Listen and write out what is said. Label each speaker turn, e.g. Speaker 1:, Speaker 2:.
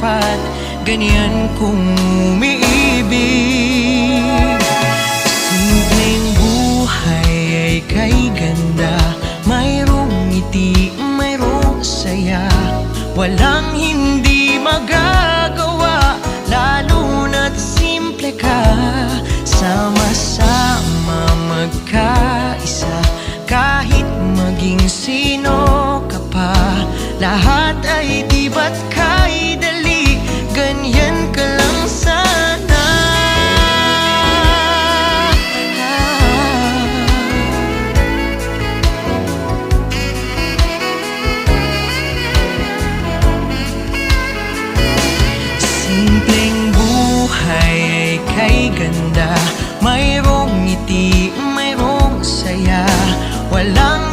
Speaker 1: dapat ganyan kung umiibig. Simpleng buhay ay kay ganda Mayroong ngiti, mayroong saya. Walang hindi magagawa Lalo na't simple ka. Sama-sama magkaisa Kahit maging sino ka pa. Lahat ay ganda Mayroong ngiti, mayroong saya. Walang